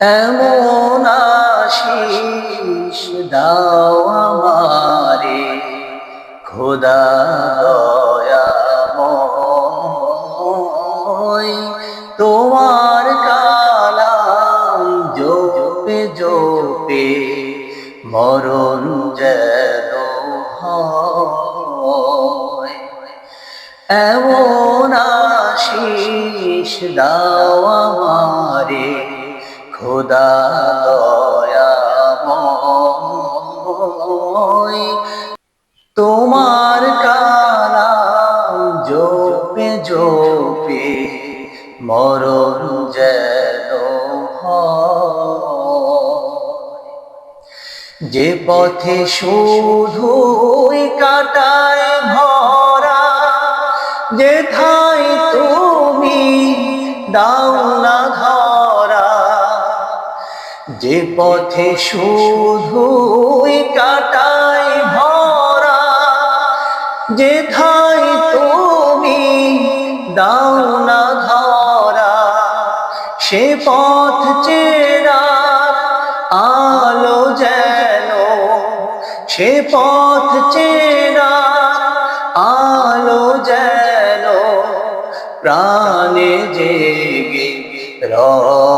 এমন আশিস দাও আমারে, খোদা তোমার কালাম জোপে জোপে মরণ যেন এমন আশিস দাও আমারে খোদা দয়াময় তোমার কালাম জোপে জোপে, মরণ যেন যে পথে শুধুই কাটায় ভরা যে ঠাই তুমি দাও না যে পথে শুধুই কাটায় ভরা, যে ঠাই তুমি দাও না ধরা, সে পথ চেরা আলো যেন, সে পথ চেরা আলো যেন, প্রাণে জেগে রয়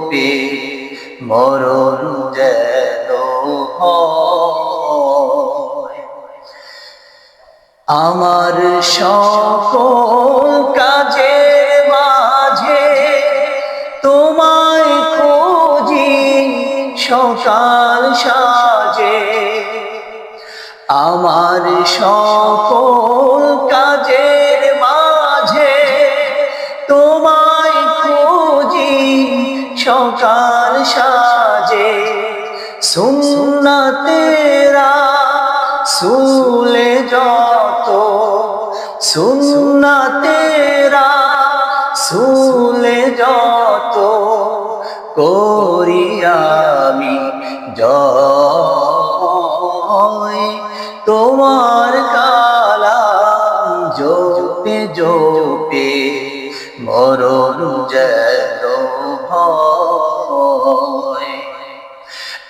জোপে মরণ যেন আমার সকল কাজে মাঝে তোমায় খুঁজি সকাল সাজে। আমার সকল কাজের সাজে সুন্না তেরা সুলে যত সুন্না তেরা সুলে যত করি আমি জয়। তোমার কালাম জোপে জোপে, মরণ যেন হয়।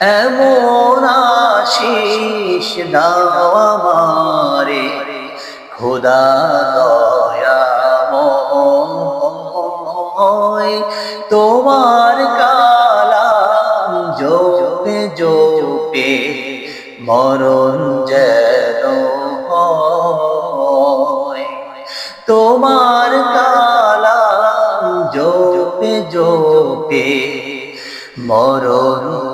এমন আশিস দাও আমারে, খোদা দয়াময় তোমার কালাম জোপে জোপে মরণ যেন তোমার কালাম জোপে জোপে মরণ